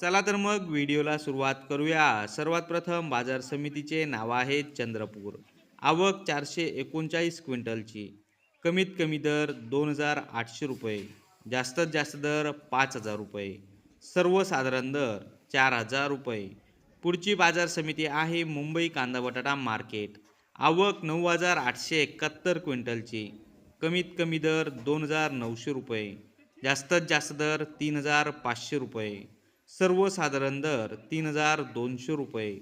चला तर मग व्हिडिओला सुरुवात करूया. सर्वात प्रथम बाजार समितीचे नाव आहे चंद्रपूर. आवक चारशे एकोणचाळीस क्विंटलची. कमीत कमी दर दोन हजार आठशे रुपये. जास्तीत जास्त दर पाच हजार रुपये. सर्वसाधारण दर चार हजार रुपये. पुढची बाजार समिती आहे मुंबई कांदा बटाटा मार्केट. आवक नऊ हजार आठशे एकाहत्तर क्विंटलची. कमीत कमी दर दोन हजार नऊशे रुपये. जास्तीत जास्त दर तीन हजार पाचशे रुपये. सर्वसाधारण दर तीन हजार दोनशे रुपये.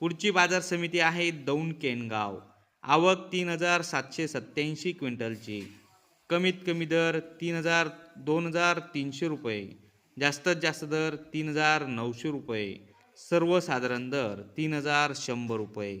पुढची बाजार समिती आहे दौंड केनगाव आवक तीन हजार सातशे सत्याऐंशी क्विंटलची. कमीत कमी दर तीन हजार दोन हजार तीनशे रुपये. जास्तीत जास्त दर तीन हजार नऊशे रुपये. सर्वसाधारण दर तीन हजार शंभर रुपये.